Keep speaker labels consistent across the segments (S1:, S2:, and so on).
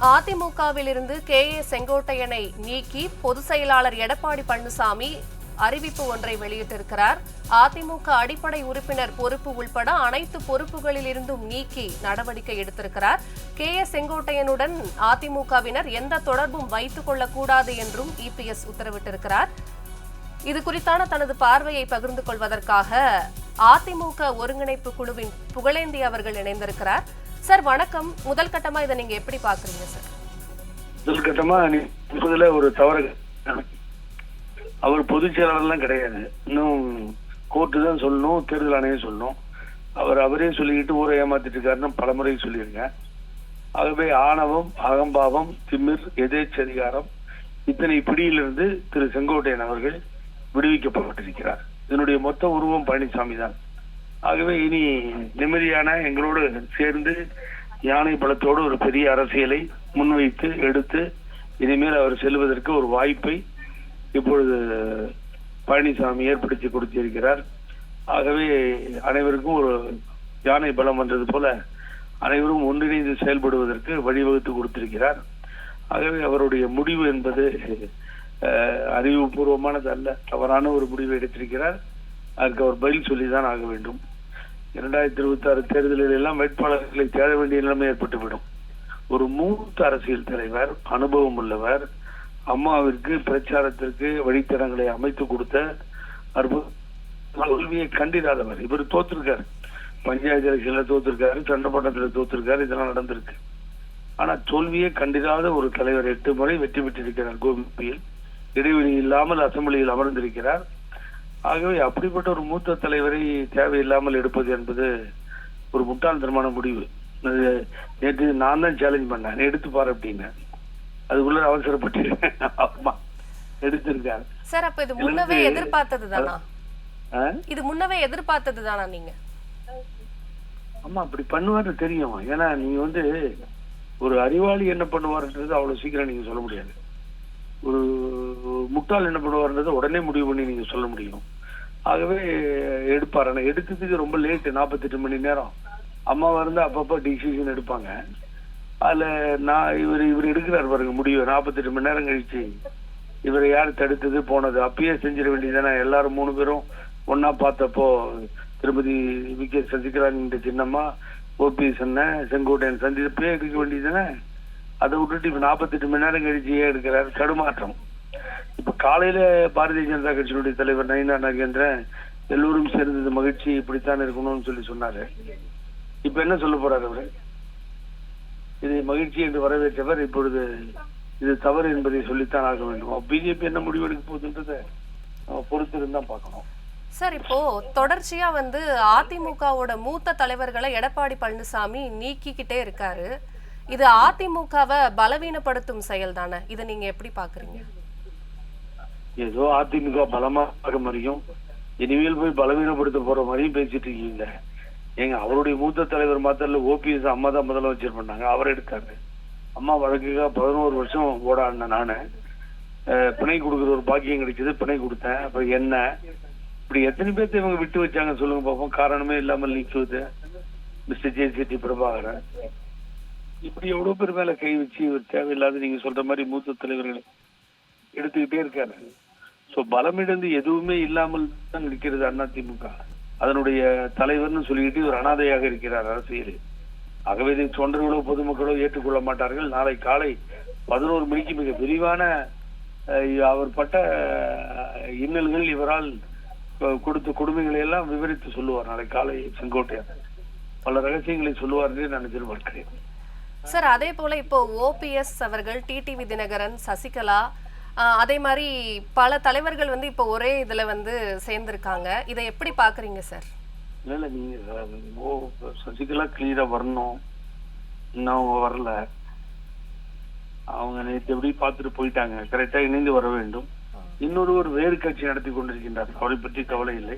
S1: அதிமுகவிலிருந்து K A செங்கோட்டையனை நீக்கி பொதுச் செயலாளர் எடப்பாடி பழனிசாமி அறிவிப்பு ஒன்றை வெளியிட்டிருக்கிறார். அதிமுக அடிப்படை உறுப்பினர் பொறுப்பு உள்பட அனைத்து பொறுப்புகளிலிருந்தும் நீக்கி நடவடிக்கை எடுத்திருக்கிறார். கே ஏ செங்கோட்டையனுடன் அதிமுகவினர் எந்த தொடர்பும் வைத்துக் கொள்ளக்கூடாது என்றும் இபிஎஸ் உத்தரவிட்டிருக்கிறார். இது குறித்தான தனது பார்வையை பகிர்ந்து கொள்வதற்காக அதிமுக ஒருங்கிணைப்பு குழுவின் புகழேந்தி அவர்கள் இணைந்திருக்கிறார். சார் வணக்கம். முதல் கட்டமா இதை நீங்க எப்படி பாக்குறீங்க சார்?
S2: முதல் கட்டமா நீ ஒரு தவறு அவர் பொதுச் செயலாளர்லாம் கிடையாது. இன்னும் கோர்ட்டு தான் சொல்லணும் தேர்தல் ஆணையம் சொல்லணும். அவர் அவரே சொல்லிக்கிட்டு ஊரை ஏமாத்திட்டு இருக்காருன்னு பலமுறை சொல்லியிருக்கேன். ஆகவே ஆணவம் அகம்பாவம் திமிர் எதேச்சதிகாரம் இத்தனை பிடியிலிருந்து திரு செங்கோட்டையன் அவர்கள் விடுவிக்கப்பட்டிருக்கிறார். இதனுடைய மொத்த உருவம் பழனிசாமி தான் ஆகவே இனி நிம்மதியான எங்களோடு சேர்ந்து யானை பலத்தோடு ஒரு பெரிய அரசியலை முன்வைத்து எடுத்து இனிமேல் அவர் செல்வதற்கு ஒரு வாய்ப்பை இப்பொழுது பழனிசாமி ஏற்படுத்தி கொடுத்திருக்கிறார். ஆகவே அனைவருக்கும் ஒரு யானை பலம் வந்தது போல அனைவரும் ஒன்றிணைந்து செயல்படுவதற்கு வழிவகுத்து கொடுத்திருக்கிறார். ஆகவே அவருடைய முடிவு என்பது அறிவுபூர்வமானது அல்ல தவறான ஒரு முடிவை எடுத்திருக்கிறார். அதுக்கு அவர் பதில் சொல்லிதான் ஆக வேண்டும். இரண்டாயிரத்தி இருபத்தி ஆறு தேர்தலில் எல்லாம் வேட்பாளர்களை தேட வேண்டிய நிலைமை ஏற்பட்டுவிடும். ஒரு மூத்த அரசியல் தலைவர் அனுபவம் உள்ளவர் அம்மாவிற்கு பிரச்சாரத்திற்கு வழித்தடங்களை அமைத்து கொடுத்த அற்புத தோல்வியை கண்டிராதவர். இவர் தோத்திருக்காரு. பஞ்சாயத்து எலெக்ஷன்ல தோத்திருக்காரு சண்டப்பட்டத்துல தோத்திருக்காரு இதெல்லாம் நடந்திருக்கு. ஆனா தோல்வியை கண்டிராத ஒரு தலைவர் எட்டு முறை வெற்றி பெற்றிருக்கிறார் கோபியில். இடைவெளி இல்லாமல் அசம்பிளியில் அமர்ந்திருக்கிறார். ஆகவே அப்படிப்பட்ட ஒரு மூத்த தலைவரை தேவையில்லாமல் எடுப்பது என்பது ஒரு முட்டாள்தனமான முடிவு. அது நேற்று நான் தான் சேலஞ்ச் பண்ணேன். எடுத்து பாரு அப்படின்னு. அதுக்குள்ள அவசரப்பட்டு ஆமா. எடுத்திருக்காரு.
S1: சார் அப்ப இது முன்னவே எதிர்பார்த்தது தானா? இது முன்னவே எதிர்பார்த்தது தானா நீங்க?
S2: ஆமா அப்படி பண்ணுவாரு தெரியும். ஏன்னா நீங்க வந்து ஒரு அறிவாளி என்ன பண்ணுவாருன்றது அவ்வளவு சீக்கிரம் நீங்க சொல்ல முடியாது. ஒரு முட்டாள் என்ன பண்ணுவாருன்றதை உடனே முடிவு பண்ணி நீங்க சொல்ல முடியும். ஆகவே எடுப்பாரு. ஆனால் எடுத்ததுக்கு ரொம்ப லேட்டு நாற்பத்தெட்டு மணி நேரம். அம்மாவா வந்து அப்பப்போ டிசிஷன் எடுப்பாங்க. அதில் நான் இவர் இவர் எடுக்கிறார் பாருங்க முடிவு. நாற்பத்தெட்டு மணி நேரம் கழிச்சு. இவரை யார் தடுத்தது போனது? அப்பயே செஞ்சிட வேண்டியதானே எல்லாரும் மூணு பேரும் ஒன்னா பார்த்தப்போ திருமதி வி. கே. சசிகலாங்கிற சின்னம்மா ஓபிஎஸ் அண்ணன் செங்கோட்டையன் சந்திப்பே எடுக்க வேண்டியதுதானே? அதை விட்டுட்டு இப்போ நாற்பத்தெட்டு மணி நேரம் கழிச்சு ஏன் எடுக்கிறார்? தடுமாற்றம். இப்ப காலையில பாரதிய ஜனதா கட்சியினுடைய தலைவர் நயினா நாகேந்திரன் எல்லோரும் சேர்ந்தது மகிழ்ச்சி இப்படித்தான் இருக்கணும்னு சொல்லி சொன்னாரு. இப்ப என்ன சொல்ல போறாரு அவரு? இதை மகிழ்ச்சி என்று வரவேற்றவர் இப்பொழுது இது தவறு என்பதை சொல்லித்தான் ஆக வேண்டும். பிஜேபி என்ன முடிவெடுக்க போகுதுன்றதை நம்ம பொறுத்திருந்தான் பார்க்கணும்.
S1: சார் இப்போ தொடர்ச்சியா வந்து அதிமுகவோட மூத்த தலைவர்களை எடப்பாடி பழனிசாமி நீக்கிக்கிட்டே இருக்காரு. இது அதிமுகவை பலவீனப்படுத்தும் செயல் தானே இதை நீங்க எப்படி பாக்குறீங்க
S2: ஏதோ அதிமுக பலமாக மாதிரியும் இனிமேல் போய் பலவீனப்படுத்த போற மாதிரியும் பேசிட்டு இருக்கீங்க. ஏங்க அவருடைய மூத்த தலைவர் மாத்திரல ஓபிஎஸ் அம்மா தான் முதலமைச்சர் பண்ணாங்க அவர் எடுத்தாரு. அம்மா வழக்குக்காக பதினோரு வருஷம் ஓடாடினேன் நானு. பிணை கொடுக்குற ஒரு பாக்கியம் கிடைச்சது பிணை கொடுத்தேன். அப்புறம் என்ன? இப்படி எத்தனை பேர்த்த இவங்க விட்டு வச்சாங்க சொல்லுங்க பாப்போம். காரணமே இல்லாமல் நீக்குவது. Mister J CD Prabhakaran. இப்படி எவ்வளவு பேர் மேல கை வச்சு இவர் தேவையில்லாத நீங்க சொல்ற மாதிரி மூத்த தலைவர்களை எடுத்துக்கிட்டே இருக்காரு. ஸோ பலமிழந்து எதுவுமே இல்லாமல் தான் இருக்கிறது அதிமுக அதனுடைய தலைவர்னு சொல்லிக்கிட்டு ஒரு அனாதையாக இருக்கிறார் அரசியலில் ஆகவே இதை தொண்டர்களோ பொதுமக்களோ ஏற்றுக்கொள்ள மாட்டார்கள். நாளை காலை பதினோரு மணிக்கு மிக விரிவான அவர் பட்ட இன்னல்கள் இவரால் கொடுத்த கொடுமைகளை எல்லாம் விவரித்து சொல்லுவார். நாளை காலை செங்கோட்டையன். பல ரகசியங்களை சொல்லுவார் என்று நான் எதிர்பார்க்கிறேன்.
S1: சார் அதே போல இப்போ ஓபிஎஸ் அவர்கள் டிடிவி தினகரன் சசிகலா அதே மாதிரி பல தலைவர்கள் வந்து இப்போ ஒரே இதுல வந்து சேர்ந்திருக்காங்க. இதை எப்படி பாக்குறீங்க சார்?
S2: இல்ல இல்ல நீங்க அஹ், ஓ சசிகலா கிளியரா வரணும். இன்னும் அவங்க வரல. அவங்க நேற்று எப்படி பார்த்துட்டு போயிட்டாங்க. கரெக்டா இணைந்து வர வேண்டும். இன்னொருவர் வேறு கட்சி நடத்தி கொண்டிருக்கின்றார். அவரை பற்றி கவலை இல்லை.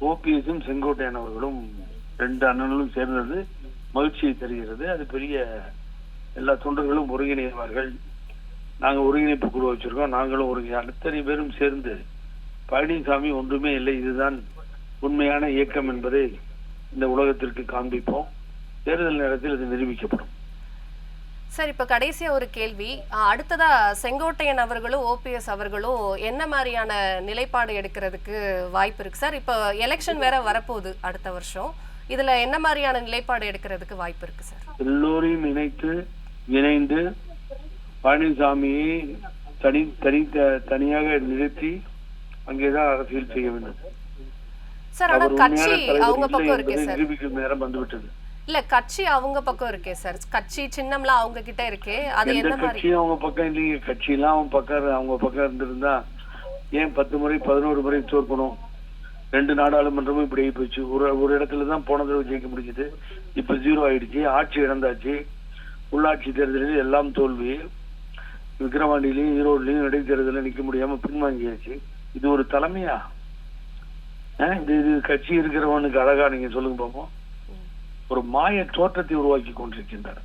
S2: ஓபிஎஸும் செங்கோட்டையன் அவர்களும் ரெண்டு அண்ணன்களும் சேர்ந்தது மகிழ்ச்சியை தருகிறது. அது பெரிய எல்லா தொண்டர்களும் ஒருங்கிணைவார்கள். நாங்க ஒருங்கிணைப்பு குழு வச்சிருக்கோம். நாங்களும் ஒருங்கி அத்தனை பேரும் சேர்ந்து பழனிசாமி ஒன்றுமே இல்லை. இதுதான் உண்மையான இயக்கம் என்பதை இந்த உலகத்திற்கு காண்பிப்போம். தேர்தல் நேரத்தில் இது நிரூபிக்கப்படும்.
S1: சார் இப்ப கடைசியா ஒரு கேள்வி. அஹ், அடுத்ததா செங்கோட்டையன் அவர்களும் ஓபிஎஸ் அவர்களும் என்ன மாதிரியான நிலைப்பாடு எடுக்கிறதுக்கு வாய்ப்பு இருக்கு? சார் இப்போ எலெக்ஷன் வேற வரப்போகுது அடுத்த வருஷம். இதுல என்ன மாதிரியான நிலைப்பாடு எடுக்கிறதுக்கு வாய்ப்பு இருக்கு சார்?
S2: எல்லோரையும் இணைத்து இணைந்து பழனிசாமியை தனி தனி தனியாக நிறுத்தி அங்கேதான் அரசியல் செய்ய வேண்டும்.
S1: சார் கட்சி
S2: உண்மையான
S1: அவங்க
S2: நிரூபிக்கும் நேரம் வந்துவிட்டது.
S1: இல்ல கட்சி அவங்க பக்கம் இருக்கே சார். கட்சி சின்னம்லாம் அவங்க கிட்ட இருக்கே. அது என்ன மாதிரி?
S2: அவங்க பக்கம் இல்லைங்க. கட்சியெல்லாம் அவங்க பக்கம் அவங்க பக்கம் இருந்திருந்தா ஏன் பத்து முறை பதினோரு முறை தோற்கணும்? ரெண்டு நாடாளுமன்றமும் இப்படி ஆகி போச்சு. ஒரு ஒரு இடத்துல தான் போன தடவை ஜெயிக்க முடிஞ்சது. இப்ப ஜீரோ ஆயிடுச்சு. ஆட்சி இழந்தாச்சு. உள்ளாட்சி தேர்தலில் எல்லாம் தோல்வி. விக்கிரவாண்டிலையும் ஈரோட்லயும் இடைத்தேர்தலில் நிக்க முடியாம பின்வாங்கியாச்சு. இது ஒரு தலைமையா? இது இது கட்சி இருக்கிறவனுக்கு அழகா நீங்க சொல்லுங்க பாப்போம். ஒரு மாய தோற்றத்தை உருவாக்கி கொண்டிருக்கின்றனர்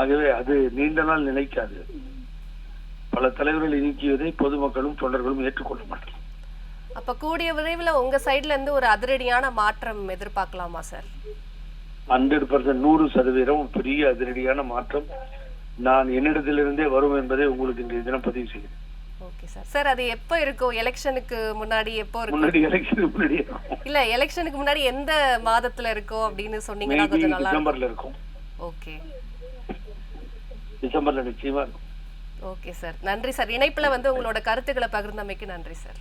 S2: ஆகவே அது நீண்ட நாள் நிலைக்காது. பல தலைவர்களை நீக்கியதை பொதுமக்களும் தொண்டர்களும் ஏற்றுக்கொள்ள மாட்டார்
S1: அப்ப கூடிய விரைவில் உங்க சைடுல இருந்து ஒரு அதிரடியான மாற்றம் எதிர்பார்க்கலாமா சார்?
S2: ஹண்ட்ரட் பர்சன்ட் நூறு சதவீதம் பெரிய அதிரடியான மாற்றம் நான் என்னிடத்திலிருந்தே வரும் என்பதை உங்களுக்கு இன்றைய தினம் பதிவு செய்கிறேன்.
S1: ஓகே சார் சார் அது எப்போ இருக்கும் எலெக்ஷனுக்கு முன்னாடி எப்போ இருக்கும்
S2: முன்னாடி
S1: இல்ல எலெக்ஷனுக்கு முன்னாடி எந்த மாதத்துல இருக்கும் அப்படின்னு சொன்னீங்கன்னா கொஞ்சம் நல்லா
S2: டிசம்பர்ல இருக்கும்.
S1: ஓகே
S2: டிசம்பர்ல நிச்சயமா இருக்கும்.
S1: ஓகே சார் நன்றி சார் இணைப்புல வந்து உங்களோட கருத்துக்களை பகிர்ந்தமைக்கு நன்றி சார்